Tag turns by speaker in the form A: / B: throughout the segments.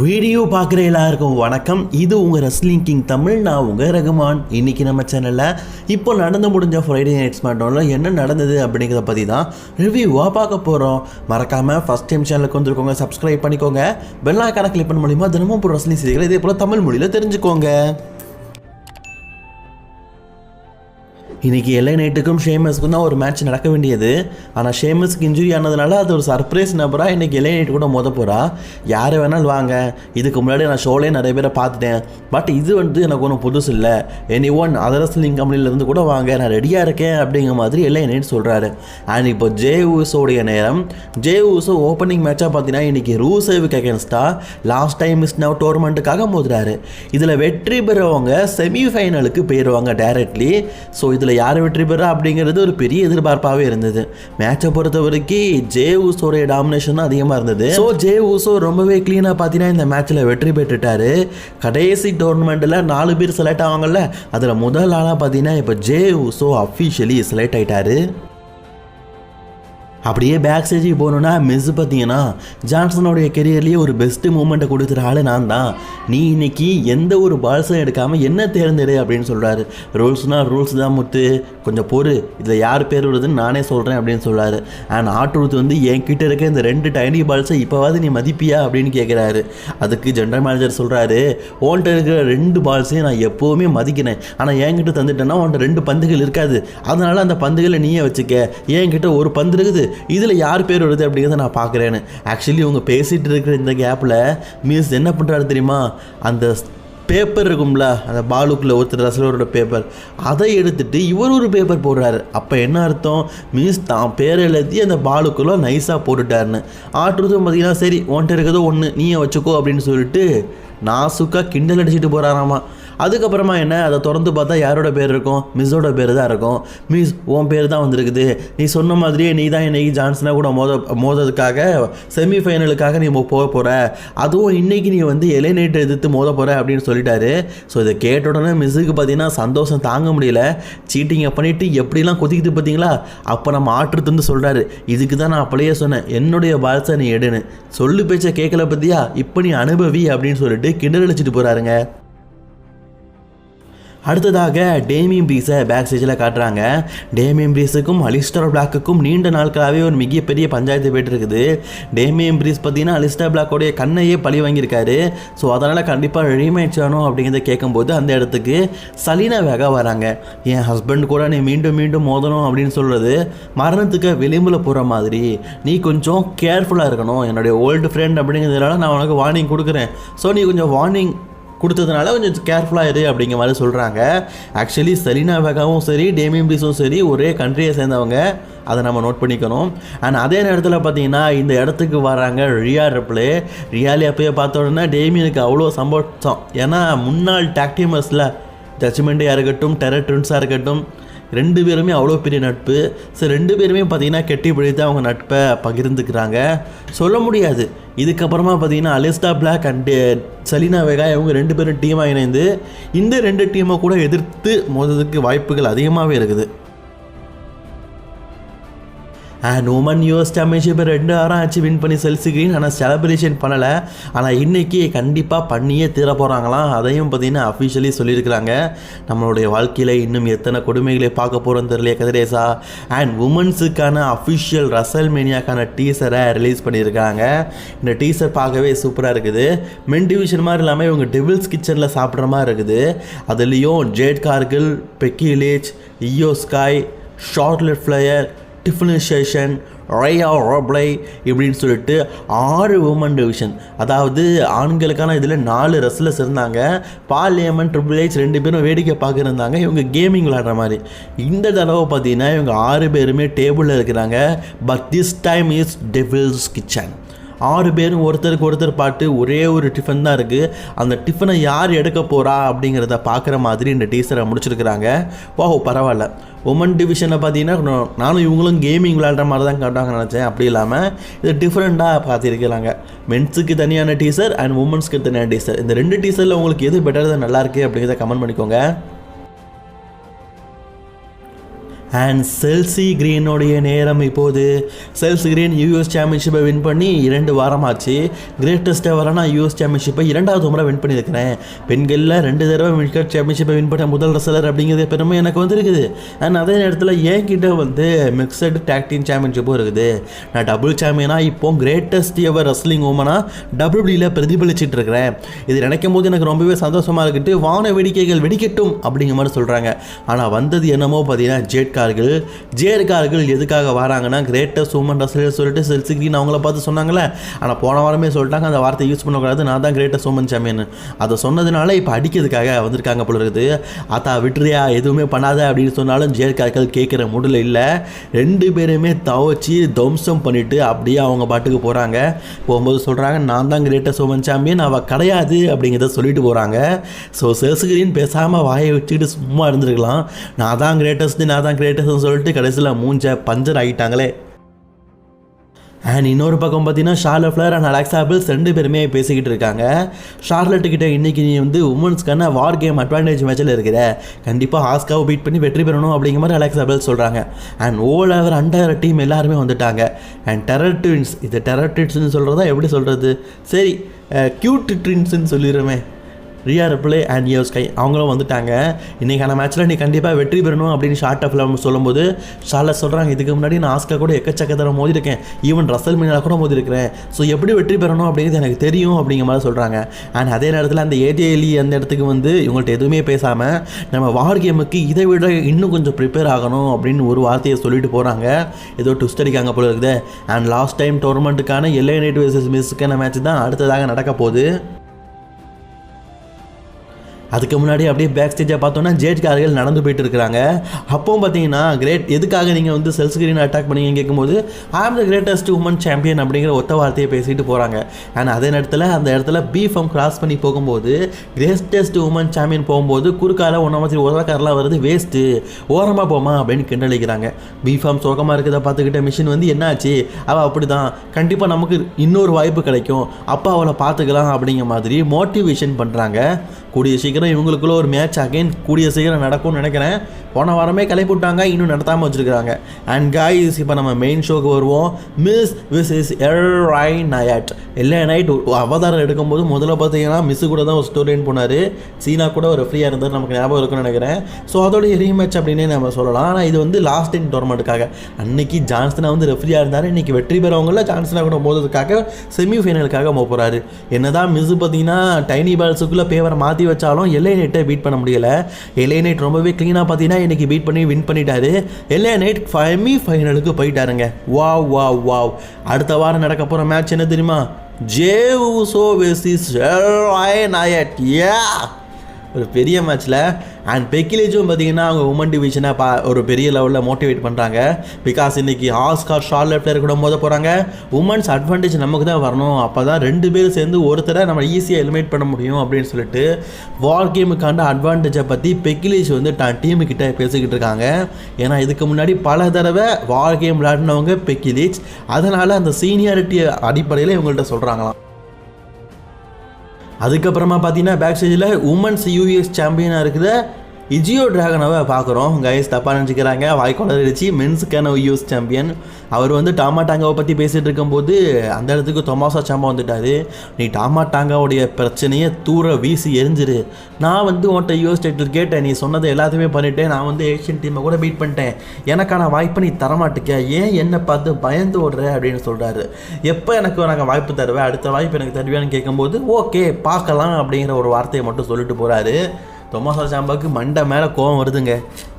A: Video பார்க்குற எல்லாருக்கும் வணக்கம். இது உங்கள் ரெஸ்லிங் கிங் தமிழ் நான் உங்கள் ரகுமான். இன்றைக்கி நம்ம சேனலில் இப்போ நடந்து முடிஞ்ச ஃப்ரைடே நைட் ஸ்மார்ட்டோனில் என்ன நடந்தது அப்படிங்கிறத பற்றி தான் ரிவ்யூவாக பார்க்க போகிறோம் மறக்காமல் ஃபஸ்ட் டைம் சேனலுக்கு வந்துருக்கோங்க சப்ஸ்கிரைப் பண்ணிக்கோங்க. பெல்லா ஐக்கான கிளிக் பண்ண மூலிமா தினமும் ரஸ்லிங் ரெஸ்லிங் செய்திகளை இதே போல் தமிழ் மொழியில் தெரிஞ்சுக்கோங்க. இன்னைக்கு எல்லை நைட்டுக்கும் ஷேமஸ்க்கும் தான் ஒரு மேட்ச் நடக்க வேண்டியது. ஆனால் ஷேமஸ்க்கு இன்ஜுரி ஆனதுனால அது ஒரு சர்ப்ரைஸ் நபராக இன்னைக்கு எல்லை நைட்டு கூட மோத போகிறா யாரை வேணாலும் வாங்க. இதுக்கு முன்னாடி நான் ஷோலே நிறைய பேரை பார்த்துட்டேன். பட் இது வந்து எனக்கு ஒன்றும் புதுசு இல்லை. எனி ஒன் அதர் கம்பெனிலேருந்து கூட வாங்க. நான் ரெடியாக இருக்கேன் அப்படிங்கிற மாதிரி எல்லை நைட் சொல்கிறாரு அண்ட் இப்போ ஜே ஊசோடைய நேரம். ஜே ஊசோ ஓப்பனிங் மேட்சாக பார்த்தீங்கன்னா இன்னைக்கு ரூசேவுக்கு அகேன்ஸ்டாக லாஸ்ட் டைம் மிஸ் நவ் டோர்மெண்ட்டுக்காக மோதுறாரு. இதில் வெற்றி பெறவங்க செமிஃபைனலுக்கு போயிடுவாங்க டைரக்ட்லி ஸோ இதில் யார் வெற்றி பெறா அப்படிங்கிறது ஒரு பெரிய எதிர்பார்ப்பாகவே இருந்தது. மேட்சை பொறுத்த வரைக்கும் ஜே ஊசோடைய டாமினேஷன் தான் அதிகமாக இருந்தது. ஸோ ஜே ஊசோ ரொம்பவே க்ளீனாக பார்த்தீங்கன்னா இந்த மேட்ச்சில் வெற்றி பெற்றுட்டாரு. கடைசி டோர்னமெண்ட்டில் நாலு பேர் செலக்ட் ஆவாங்கல்ல அதில் முதல் ஆளாக பார்த்தீங்கன்னா இப்போ ஜே ஊசோ அஃபிஷியலி செலக்ட் ஆயிட்டாரு. அப்படியே பேக் ஸ்டேஜுக்கு போகணுன்னா மிஸ் பார்த்தீங்கன்னா ஜான்சனோடைய கெரியர்லேயே ஒரு பெஸ்ட்டு மூமெண்ட்டை கொடுக்குற ஆள் நான் தான் நீ இன்னைக்கு எந்த ஒரு பால்ஸும் எடுக்காமல் என்ன தேர்ந்தெடு அப்படின்னு சொல்கிறாரு ரூல்ஸ்னால் ரூல்ஸ் தான் முத்து. கொஞ்சம் பொறு. இதில் யார் பேர் வருதுன்னு நானே சொல்கிறேன் அப்படின்னு சொல்கிறாரு அண்ட் ஆட்டுருத்து வந்து என்கிட்ட இருக்க இந்த ரெண்டு டைனி பால்ஸை இப்போவாது நீ மதிப்பியா அப்படின்னு கேட்குறாரு அதுக்கு ஜென்ரல் மேனேஜர் சொல்கிறாரு ஓன்ட்ட இருக்கிற ரெண்டு பால்ஸையும் நான் எப்போவுமே மதிக்கிறேன். ஆனால் என்கிட்ட தந்துட்டேன்னா உன்ட்ட ரெண்டு பந்துகள் இருக்காது. அதனால் அந்த பந்துகளை நீயே வச்சுக்க. என்கிட்ட ஒரு பந்து இருக்குது. இதில் யார் பேர் வருது அப்படிங்கிறத நான் பார்க்குறேன்னு. ஆக்சுவலி இவங்க பேசிகிட்டு இருக்கிற இந்த கேப்பில் மிஸ் என்ன பண்ணுறாரு தெரியுமா? அந்த பேப்பர் இருக்கும்ல அந்த பாலுக்குள்ளே ஒருத்தர் ரசலரோட பேப்பர் அதை எடுத்துட்டு இவர் ஒரு பேப்பர் போடுறாரு. அப்போ என்ன அர்த்தம்? மீன்ஸ் தான் பேரை எழுதி அந்த பாலுக்குள்ளே நைஸாக போட்டுட்டாருன்னு. ஆட்டுறதும் பார்த்தீங்கன்னா சரி உன்ட்ட இருக்கிறதோ ஒன்று நீயே வச்சுக்கோ அப்படின்னு சொல்லிட்டு நாசுக்காக கிண்டல் அடிச்சுட்டு போகிறாராமா அதுக்கப்புறமா என்ன அதை திறந்து பார்த்தா யாரோட பேர் இருக்கும்? மிஸ்ஸோட பேர் தான் இருக்கும். மிஸ் உன் பேர் தான் வந்திருக்குது. நீ சொன்ன மாதிரியே நீ தான் இன்னைக்கு ஜான்சனாக கூட மோத மோததுக்காக செமிஃபைனலுக்காக நீ போக போகிற அதுவும் இன்னைக்கு நீ வந்து எலைநைட்டை எதிர்த்து மோத போகிற அப்படின்னு சொல்லிட்டாரு. ஸோ இதை கேட்ட உடனே மிஸ்ஸுக்கு பார்த்தீங்கன்னா சந்தோஷம் தாங்க முடியல. சீட்டிங்கை பண்ணிவிட்டு எப்படிலாம் கொதிக்குது பார்த்தீங்களா? அப்போ நம்ம ஆற்றுத்துன்னு சொல்கிறாரு இதுக்கு தான் நான் அப்படியே சொன்னேன். என்னுடைய பால்ஸை நீ எடுன்னு. சொல்லு பேச்சை கேட்கல பற்றியா இப்போ நீ அனுபவி அப்படின்னு சொல்லிட்டு கிண்டல் அடிச்சிட்டு போகிறாருங்க அடுத்ததாக டேமியம் பிரீஸை பேக் ஸ்டேஜில் காட்டுறாங்க. டேமியம் பிரீஸுக்கும் அலிஸ்டர் பிளாக்குக்கும் நீண்ட நாட்களாகவே ஒரு மிகப்பெரிய பஞ்சாயத்து போயிட்டு இருக்குது டேமியம் பிரீஸ் பார்த்தீங்கன்னா அலிஸ்டர் பிளாக்கோடைய கண்ணையே பழி வாங்கியிருக்காரு. ஸோ அதனால் கண்டிப்பாக ரீமேட்ச் ஆகணும் அப்படிங்கிறத கேட்கும்போது அந்த இடத்துக்கு சலீனா வேகா வராங்க. என் ஹஸ்பண்ட் கூட நீ மீண்டும் மீண்டும் மோதணும் அப்படின்னு சொல்கிறது மரணத்துக்கு விளிம்பில் போகிற மாதிரி. நீ கொஞ்சம் கேர்ஃபுல்லாக இருக்கணும். என்னுடைய ஓல்டு ஃப்ரெண்ட் அப்படிங்கிறதுனால நான் உனக்கு வார்னிங் கொடுக்குறேன். ஸோ நீ கொஞ்சம் வார்னிங் கொடுத்ததுனால கொஞ்சம் கேர்ஃபுல்லாக இரு அப்படிங்கிற மாதிரி சொல்கிறாங்க ஆக்சுவலி செலினா வேகாவும் சரி டேமியம் பீஸும் சரி ஒரே கண்ட்ரியை சேர்ந்தவங்க. அதை நம்ம நோட் பண்ணிக்கணும். அண்ட் அதே நேரத்தில் பார்த்தீங்கன்னா இந்த இடத்துக்கு வராங்க ரியா ரெப்ளே ரியாலி அப்பயே பார்த்த உடனே டேமியனுக்கு அவ்வளோ சந்தோஷம். ஏன்னா முன்னாள் டாக்டிமஸில் ஜட்ஜ்மெண்ட்டாக இருக்கட்டும் டெரர் ட்ரின்ஸாக இருக்கட்டும் ரெண்டு பேருமே அவ்வளோ பெரிய நட்பு. ஸோ ரெண்டு பேருமே பார்த்தீங்கன்னா கெட்டி பிடித்து அவங்க நட்பை பகிர்ந்துக்கிறாங்க. சொல்ல முடியாது. இதுக்கப்புறமா பார்த்தீங்கன்னா அலிஸ்டா பிளாக் அண்டு சலீனா வேகா இவங்க ரெண்டு பேரும் டீமாக இணைந்து இந்த ரெண்டு டீமை கூட எதிர்த்து மோதுறதுக்கு வாய்ப்புகள் அதிகமாகவே இருக்குது. அண்ட் உமன் யூஎஸ் சாம்பியன்ஷிப்பை ரெண்டு வாரம் ஆச்சு வின் பண்ணி செல்சி கிரீன் ஆனால் செலப்ரேஷன் பண்ணலை. ஆனால் இன்றைக்கி கண்டிப்பாக பண்ணியே தீர போகிறாங்களாம் அதையும் பார்த்தீங்கன்னா அஃபிஷியலி சொல்லியிருக்கிறாங்க. நம்மளுடைய வாழ்க்கையில் இன்னும் எத்தனை கொடுமைகளை பார்க்க போகிறோம் தெரியலையே கதிரேசா. அண்ட் உமன்ஸுக்கான அஃபிஷியல் ரசல் மேனியாக்கான டீசரை ரிலீஸ் பண்ணியிருக்காங்க. இந்த டீசர் பார்க்கவே சூப்பராக இருக்குது. மென் டிவிஷன் மாதிரி இல்லாமல் இவங்க டெவில்ஸ் கிச்சனில் சாப்பிட்ற மாதிரி இருக்குது. அதுலேயும் ஜேட் கார்கில் பெக்கிலேஜ் Iyo Sky Charlotte Flair டிஃபனிஷேஷன் Rhea Ripley இப்படின்னு சொல்லிட்டு ஆறு உமன் டிவிஷன் அதாவது ஆண்களுக்கான இதில் நாலு ரெஸ்லர்ஸ் இருந்தாங்க. பால் ட்ரிபிள் ஹெச் ரெண்டு பேரும் வேடிக்கை பார்க்குறாங்க இவங்க கேமிங் விளாடுற மாதிரி. இந்த தடவை பார்த்தீங்கன்னா இவங்க ஆறு பேருமே டேபிளில் இருக்கிறாங்க. But this time is devil's kitchen ஆறு பேரும் ஒருத்தருக்கு ஒருத்தர் பாட்டு ஒரே ஒரு டிஃபன் தான் இருக்குது அந்த டிஃபனை யார் எடுக்க போகிறா அப்படிங்கிறத பார்க்குற மாதிரி இந்த டீசரை முடிச்சிருக்கிறாங்க. ஓஹோ பரவாயில்ல. உமன் டிவிஷனில் பார்த்தீங்கன்னா நானும் இவங்களும் கேமிங் விளையாடுற மாதிரி தான் காட்டுவாங்க நினச்சேன். அப்படி இல்லாமல் இது டிஃப்ரெண்ட்டாக பார்த்துருக்கிறாங்க மென்ஸுக்கு தனியான டீசர் அண்ட் உமன்ஸ்க்கு தனியான டீசர் இந்த ரெண்டு டீசரில் உங்களுக்கு எது பெட்டர் தான் நல்லாயிருக்கு அப்படிங்கிறத கமெண்ட் பண்ணிக்கோங்க. அண்ட் செல்சி கிரீனுடைய நேரம் இப்போது. செல்சி கிரீன் யூஎஸ் சாம்பியன்ஷிப்பை வின் பண்ணி இரண்டு வாரமாச்சு. கிரேட்டஸ்ட் எவரான யூஎஸ் சாம்பியன்ஷிப்பை இரண்டாவது முறை வின் பண்ணியிருக்கிறேன். பெண்களில் ரெண்டு தடவை மில்கட் சாம்பியன்ஷிப்பை வின் பண்ண முதல் ரசலர் அப்படிங்கிறது பெருமை எனக்கு வந்துருக்குது. அண்ட் அதே நேரத்தில் என்கிட்ட வந்து மிக்சடு டேக்டீம் சாம்பியன்ஷிப்பும் இருக்குது. நான் டபுள் சாம்பியனாக இப்போ கிரேட்டஸ்ட் எவர் ரஸ்லிங் உமனாக டபிள்யூடியில் பிரதிபலிச்சிட்டு இருக்கிறேன். இது நினைக்கும் போது எனக்கு ரொம்பவே சந்தோஷமாக இருக்குது வான வேடிக்கைகள் வெடிக்கட்டும் அப்படிங்கிற மாதிரி சொல்கிறாங்க ஆனால் வந்தது என்னமோ பார்த்தீங்கன்னா ஜேட் கார்கள் ஜேர்கார்கள் எதுக்காக வராங்கன்னா கிரேட்டஸ்ட் உமன் ரசலர் சொல்லிட்டு செல்சி கிரீன் அவங்கள பார்த்து சொன்னாங்களே ஆனால் போன வாரமே சொல்லிட்டாங்க அந்த வார்த்தை யூஸ் பண்ணக்கூடாது நான் தான் கிரேட்டஸ்ட் உமன் சாம்பியன் அதை சொன்னதுனால இப்போ அடிக்கிறதுக்காக வந்திருக்காங்க போல இருக்குது. அத்தா விட்டுறியா எதுவுமே பண்ணாத அப்படின்னு சொன்னாலும் ஜேர்கார்கள் கேட்குற முடியல இல்லை. ரெண்டு பேருமே தவச்சு தம்சம் பண்ணிட்டு அப்படியே அவங்க பாட்டுக்கு போகிறாங்க போகும்போது சொல்கிறாங்க நான் தான் கிரேட்டஸ்ட் உமன் சாம்பியன் அவள் கிடையாது அப்படிங்கிறத சொல்லிட்டு போகிறாங்க ஸோ செல்சுகிரின் பேசாமல் வாயை வச்சுக்கிட்டு சும்மா இருந்திருக்கலாம். நான் தான் கிரேட்டஸ்ட் நான் தான் கிரேட் கிரேட்டஸ்ட்னு சொல்லிட்டு கடைசியில் மூஞ்ச பஞ்சர் ஆகிட்டாங்களே. அண்ட் இன்னொரு பக்கம் பார்த்தீங்கன்னா ஷார்லட் ஃப்ளர் அண்ட் அலெக்ஸ் ரெண்டு பேருமே பேசிக்கிட்டு இருக்காங்க. ஷார்லட் கிட்ட இன்னைக்கு நீ வந்து உமன்ஸ்க்கான வார் கேம் அட்வான்டேஜ் மேட்சில் இருக்கிற. கண்டிப்பாக ஆஸ்காவை பீட் பண்ணி வெற்றி பெறணும் அப்படிங்கிற மாதிரி அலெக்ஸ் சொல்கிறாங்க and all over under team எல்லாருமே வந்துட்டாங்க. அண்ட் டெரர் ட்வின்ஸ் இது டெரர் ட்வின்ஸ்னு சொல்கிறதா எப்படி சொல்கிறது சரி க்யூட் ட்வின்ஸ்னு சொல்லிடுறோமே. Rhea Ripley and Iyo Sky அவங்களும் வந்துட்டாங்க. இன்றைக்கான மேட்ச்சில் நீ கண்டிப்பாக வெற்றி பெறணும் அப்படின்னு ஷார்ட் ஆஃபில் சொல்லும்போது ஷார்ல சொல்கிறாங்க இதுக்கு முன்னாடி நான் ஆஸ்கா கூட எக்கச்சக்க மோதிருக்கேன் ஈவன் ரசல் மீனா கூட மோதிருக்கிறேன் ஸோ எப்படி வெற்றி பெறணும் அப்படிங்கிறது எனக்கு தெரியும் அப்படிங்கிற மாதிரி சொல்கிறாங்க அண்ட் அதே நேரத்தில் அந்த ஏஜேலி அந்த இடத்துக்கு வந்து இவங்கள்ட்ட எதுவுமே பேசாமல் நம்ம வார் கேமுக்கு இதை விட இன்னும் கொஞ்சம் ப்ரிப்பேர் ஆகணும் அப்படின்னு ஒரு வார்த்தையை சொல்லிட்டு போகிறாங்க ஏதோ ட்விஸ்ட் அடிக்காங்க போல இருக்குது. அண்ட் லாஸ்ட் டைம் டோர்னமெண்ட்டுக்கான எல்ஏ நைட் வர்சஸ் மிஸ்ஸுக்கான மேட்ச் தான் அடுத்ததாக நடக்க போகுது. அதுக்கு முன்னாடி அப்படியே பேக் ஸ்டேஜை பார்த்தோன்னா ஜேட்காரர்கள் நடந்து போயிட்டு இருக்கிறாங்க அப்போவும் பார்த்தீங்கன்னா கிரேட் எதுக்காக நீங்கள் வந்து செல் கிரீன் அட்டாக் பண்ணீங்கன்னு கேட்கும்போது ஐ ஆம் த கிரேட்டஸ்ட் உமன் சாம்பியன் அப்படிங்கிற ஒத்த வார்த்தையை பேசிட்டு போகிறாங்க ஆனால் அதே நேரத்தில் அந்த இடத்துல பி ஃபார்ம் கிராஸ் பண்ணி போகும்போது கிரேட்டஸ்ட் உமன் சாம்பியன் போகும்போது குறுக்கால ஒன்றா மாதிரி உதவக்காரெலாம் வருது வேஸ்ட்டு ஓரமாக போமா அப்படின்னு கிண்டலிக்கிறாங்க பி ஃபார்ம் சோகமாக இருக்கிறத பார்த்துக்கிட்ட மிஷின் வந்து என்னாச்சு? அவள் அப்படி தான் கண்டிப்பாக நமக்கு இன்னொரு வாய்ப்பு கிடைக்கும். அப்போ அவளை பார்த்துக்கலாம் அப்படிங்கிற மாதிரி மோட்டிவேஷன் பண்ணுறாங்க கூடிய சீக்கிரம் இவங்களுக்குள்ள ஒரு மேட்ச் அகைன் கூடிய சீக்கிரம் நடக்கும்னு நினைக்கிறேன். போன வாரமே கிளப்பி விட்டாங்க இன்னும் நடத்தாமல் வச்சுருக்காங்க அண்ட் காய்ஸ் இப்போ நம்ம மெயின் ஷோக்கு வருவோம். மிஸ் விஸ் இஸ் எரை நயட் எல்லா நைட் அவதாரம் எடுக்கும்போது முதல்ல பார்த்தீங்கன்னா மிஸ் கூட தான் ஒரு ஸ்டோரின்னு போனார். சீனா கூட ஒரு ஃப்ரீயாக இருந்தார் நமக்கு ஞாபகம் இருக்குன்னு நினைக்கிறேன். ஸோ அதோடைய ரீமேட்ச் அப்படின்னே நம்ம சொல்லலாம். ஆனால் இது வந்து லாஸ்ட் டைம் டோர்னமெண்ட்டுக்காக அன்னைக்கு ஜான்சனா வந்து ரெஃப்ரியாக இருந்தார். இன்னைக்கு வெற்றி பெறவங்கள ஜான்சனா கூட மோதுறதுக்காக செமிஃபைனலுக்காக போக போகிறாரு என்னதான் மிஸ் பார்த்தீங்கன்னா டைனி பால்ஸுக்குள்ளே பேவரை மாற்றி வச்சாலும் எல்ஐ நைட்டை பீட் பண்ண முடியலை. எல்ஐ நைட் ரொம்பவே க்ளீனாக பார்த்தீங்கன்னா இன்னைக்கு பீட் பண்ணி வின் பண்ணிட்டாரு. எல்ஏ நைட் செமி ஃபைனலுக்கு போயிட்டாருங்க. வாவ் வாவ் வாவ் அடுத்த வாரம் நடக்க போகிற மேட்ச் என்ன தெரியுமா? Jey Uso versus Knight yeah ஒரு பெரிய மேட்ச்சில் அண்ட் பெக்கிலேஜும் பார்த்தீங்கன்னா அவங்க உமன் டிவிஷனை பா ஒரு பெரிய லெவலில் மோட்டிவேட் பண்ணுறாங்க பிகாஸ் இன்றைக்கி ஆஸ்கார் ஷார்லெட் பிளேயர் கூட மோத போகிறாங்க உமன்ஸ் அட்வான்டேஜ் நமக்கு தான் வரணும். அப்போ தான் ரெண்டு பேரும் சேர்ந்து ஒருத்தரை நம்ம ஈஸியாக எலிமினேட் பண்ண முடியும் அப்படின்னு சொல்லிட்டு வார் கேமுக்கான அட்வான்டேஜை பற்றி பெக்கிலேஜ் வந்து தான் டீமுக்கிட்ட பேசிக்கிட்டு இருக்காங்க. ஏன்னா இதுக்கு முன்னாடி பல தடவை வார் கேம் விளையாடினவங்க பெக்கிலேஜ் அதனால் அந்த சீனியாரிட்டி அடிப்படையில் இவங்கள்ட்ட சொல்கிறாங்களாம் அதுக்கப்புறமா பார்த்தீங்கன்னா பேக் ஸ்டேஜில் உமன்ஸ் யூஎஸ் சாம்பியனாக இருக்கிற இஜியோ டிராகனவை பார்க்குறோம். கைஸ் தப்பாக நினச்சிக்கிறாங்க. வாய்க்கொண்டர் அடிச்சு மென்ஸுக்கான யூஎஸ் சாம்பியன் அவர் வந்து டாமா டாங்காவை பற்றி பேசிகிட்டு இருக்கும்போது அந்த இடத்துக்கு தொமாசா சாம்பா வந்துட்டார். நீ டாமா டாங்காவுடைய பிரச்சனையை தூர வீசி எரிஞ்சிரு. நான் வந்து உன்ட்ட யூஎஸ் டைட்டில் கேட்டேன். நீ சொன்னதை எல்லாத்தையுமே பண்ணிட்டேன். நான் வந்து ஏஷியன் டீமை கூட பீட் பண்ணிட்டேன். எனக்கான வாய்ப்பை நீ தரமாட்டிக்க. ஏன் என்னை பார்த்து பயந்து ஓடுற? அப்படின்னு சொல்கிறாரு எப்போ எனக்கு நாங்கள் வாய்ப்பு தருவேன் அடுத்த வாய்ப்பு எனக்கு தருவேன்னு கேட்கும்போது ஓகே பார்க்கலாம் அப்படிங்கிற ஒரு வார்த்தையை மட்டும் சொல்லிட்டு போகிறாரு தொமாசா சாம்பாவுக்கு மண்டை மேலே கோவம் வருதுங்க.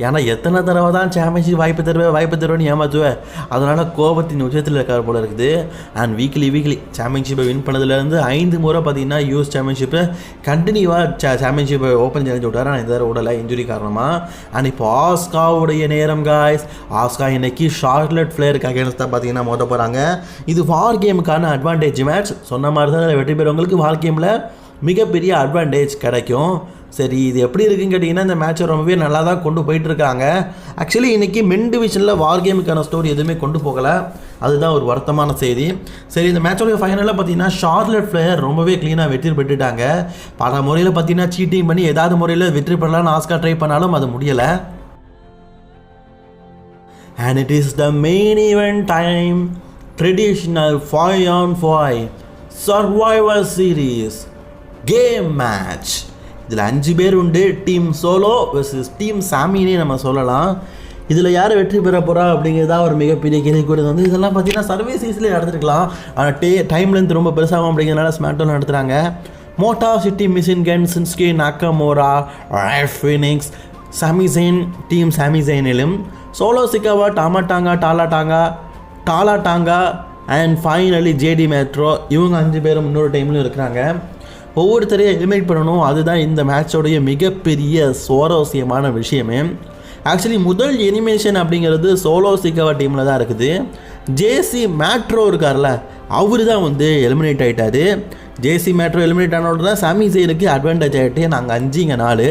A: ஏன்னா எத்தனை தடவை தான் சாம்பியன்ஷிப் வாய்ப்பு தருவேன் வாய்ப்பு தருவேன்னு ஏமாத்துவேன் அதனால் கோபத்தின் உச்சத்தில் இருக்கார் போல இருக்குது. அண்ட் வீக்லி வீக்லி சாம்பியன்ஷிப்பை வின் பண்ணதுலேருந்து ஐந்து முறை பார்த்தீங்கன்னா யூஎஸ் சாம்பியன்ஷிப்பை கண்டினியூவாக சா சாம்பியன்ஷிப்பை ஓப்பன் செஞ்சு விட்டார். ஆனால் இந்த தடவை விடலை இன்ஜுரி காரணமாக அண்ட் இப்போ ஆஸ்காவுடைய நேரம் காய்ஸ் ஆஸ்கா இன்னைக்கு ஷார்ட்லெட் ஃப்ளேருக்கு அகேன்ஸ்டாக பார்த்தீங்கன்னா மோத போகிறாங்க இது வார் கேமுக்கான அட்வான்டேஜ் மேட்ச் சொன்ன மாதிரி தான் வெற்றி பெறவங்களுக்கு வார் கேமில் மிகப்பெரிய அட்வான்டேஜ் கிடைக்கும். சரி இது எப்படி இருக்குன்னு கேட்டிங்கன்னா இந்த மேட்ச்சை ரொம்பவே நல்லா தான் கொண்டு போயிட்டுருக்காங்க. ஆக்சுவலி இன்றைக்கி மென் டிவிஷனில் வார் கேமுக்கான ஸ்டோரி எதுவுமே கொண்டு போகலை. அதுதான் ஒரு வருத்தமான செய்தி. சரி இந்த மேட்சோடைய ஃபைனலில் பார்த்தீங்கன்னா ஷார்லட் ஃப்ளேயர் ரொம்பவே க்ளீனாக வெற்றி பெற்றுட்டாங்க. பல முறையில் பார்த்தீங்கன்னா சீட்டிங் பண்ணி ஏதாவது முறையில் வெற்றி பெறலாம்னு ஆஸ்கா ட்ரை பண்ணாலும் அது முடியலை. And it is the main event time traditional 5 on 5 survivor series game match இதில் அஞ்சு பேர் உண்டு டீம் சோலோ வெர்சஸ் டீம் சாமினே நம்ம சொல்லலாம். இதில் யார் வெற்றி பெற போகிறா அப்படிங்கிறதா ஒரு மிகப்பெரிய கேள்விக்குறது வந்து இதெல்லாம் பார்த்தீங்கன்னா சர்வீஸ் சீஸ்லேயே நடந்துருக்கலாம். ஆனால் டே டைம் லென்த் ரொம்ப பெருசாகும் அப்படிங்கிறனால ஸ்மாக்டவுன் நடத்துகிறாங்க motor city machine gun Shinsuke Nakamura Phoenix Sami Zayn team சாமிசைனிலும் Solo Sikoa Tama Tonga Tala Tonga Tala Tonga and finally JD metro இவங்க அஞ்சு பேரும் இன்னொரு டைம்லையும் இருக்கிறாங்க. ஒவ்வொருத்தரையும் எலிமினேட் பண்ணணும். அதுதான் இந்த மேட்சோடைய மிகப்பெரிய சுவாரஸ்யமான விஷயமே. ஆக்சுவலி முதல் எனிமேஷன் அப்படிங்கிறது சோலோ சிக்கவா டீமில் தான் இருக்குது. ஜேசி மேட்ரோ இருக்கார்ல அவர் தான் வந்து எலிமினேட் ஆகிட்டாரு ஜேசி மேட்ரோ எலிமினேட் ஆனோட தான் சாமி சைடுக்கு அட்வான்டேஜ் ஆகிட்டு நாங்கள் அஞ்சுங்க நாலு.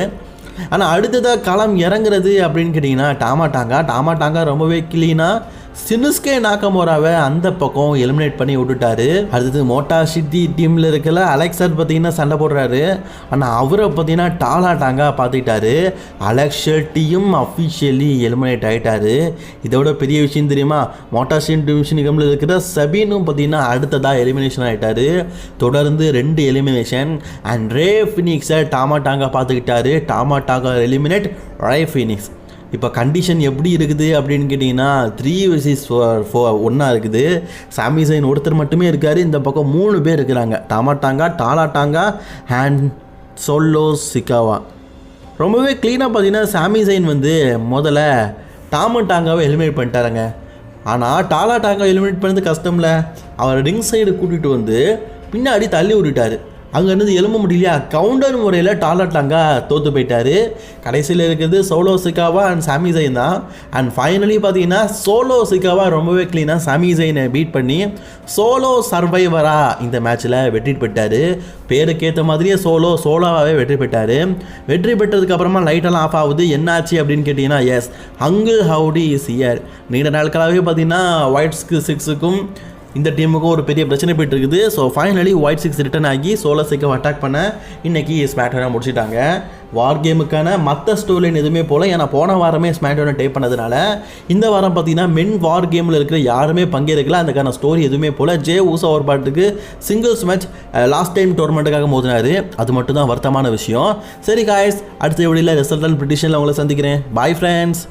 A: ஆனால் அடுத்ததாக களம் இறங்குறது அப்படின்னு கேட்டிங்கன்னா டாமாட்டாங்கா. டாமாட்டாங்கா ரொம்பவே கிளீனாக சினுஸ்கே நாக்கமோராவை அந்த பக்கம் எலிமினேட் பண்ணி விட்டுட்டாரு. அடுத்தது மோட்டா சிட்டி டீமில் இருக்கல அலெக்சர் பார்த்தீங்கன்னா சண்டை போடுறாரு. ஆனால் அவரை பார்த்தீங்கன்னா டாலாட்டாங்கா பார்த்துக்கிட்டாரு. அலெக்ஸ் டீயும் அஃபிஷியலி எலிமினேட் ஆகிட்டாரு இதோட பெரிய விஷயம் தெரியுமா? மோட்டா சின் டிவிஷன் கேமில் இருக்கிற சபீனும் பார்த்தீங்கன்னா அடுத்ததாக எலிமினேஷன் ஆகிட்டாரு தொடர்ந்து ரெண்டு எலிமினேஷன் அண்ட் ரே ஃபினிக்ஸை டாமாட்டாங்கா பார்த்துக்கிட்டாரு. டாமா டாங்கா எலிமினேட் ரே ஃபினிக்ஸ் இப்போ கண்டிஷன் எப்படி இருக்குது அப்படின்னு கேட்டிங்கன்னா த்ரீ வர்சஸ் ஃபோர் ஃபோ ஒன்றா இருக்குது. சாமி சைன் ஒருத்தர் மட்டுமே இருக்கார். இந்த பக்கம் மூணு பேர் இருக்கிறாங்க. டமாட்டாங்கா டாலாட்டாங்கா ஹேண்ட் சொல்லோ சிக்காவா. ரொம்பவே க்ளீனாக பார்த்தீங்கன்னா சாமி சைன் வந்து முதல்ல டாமட்டாங்காவை எலிமினேட் பண்ணிட்டாருங்க. ஆனால் டாலா டாங்கா எலிமினேட் பண்ணது கஷ்டம்ல. அவர் ரிங் சைடு கூட்டிகிட்டு வந்து பின்னாடி தள்ளி விட்டுட்டார். அங்கேருந்து எழும்ப முடியலையா? கவுண்டர் முறையில் டாலட்டாங்க தோற்று போயிட்டாரு. கடைசியில் இருக்கிறது சோலோ சிக்காவா அண்ட் சாமி ஜெயின் தான். அண்ட் ஃபைனலி பார்த்தீங்கன்னா சோலோ சிக்காவா ரொம்பவே க்ளீனாக சாமி ஜெயினை பீட் பண்ணி சோலோ சர்வைவராக இந்த மேட்ச்சில் வெற்றி பெற்றார். பேருக்கேற்ற மாதிரியே சோலோ சோலோவாகவே வெற்றி பெற்றார். வெற்றி பெற்றதுக்கப்புறமா லைட்டெல்லாம் ஆஃப் ஆகுது. என்னாச்சு அப்படின்னு கேட்டிங்கன்னா எஸ் ஹங்கு ஹவுடி இஸ் இயர் நீண்ட நாட்களாகவே பார்த்தீங்கன்னா ஒயிட்ஸ்க்கு சிக்ஸுக்கும் இந்த டீமுக்கும் ஒரு பெரிய பிரச்சனை போயிட்டு இருக்குது so finally Wyatt Sicks return ஆகி சோலோ சிக்கம் அட்டாக் பண்ண இன்னைக்கு ஸ்மாக்டவுனை முடிச்சிட்டாங்க. வார் கேமுக்கான மற்ற ஸ்டோரிலைன் எதுவுமே போல ஏன்னா போன வாரமே ஸ்மாக்டவுனை டேப் பண்ணதுனால இந்த வாரம் பார்த்தீங்கன்னா மென் வார் கேமில் இருக்கிற யாருமே பங்கேற்கல. அதுக்கான ஸ்டோரி எதுவுமே போல. ஜே ஊசா ஒரு பாட்டுக்கு சிங்கிள்ஸ் மேட்ச் லாஸ்ட் டைம் டோர்னமெண்ட்டுக்காக மோதினாரு. அது மட்டும் தான் வருத்தமான விஷயம். சரி காய்ஸ் அடுத்த வீடியோவில் ரிசல்ட் அண்ட் ப்ரிடிஷனில் உங்களை சந்திக்கிறேன். Bye friends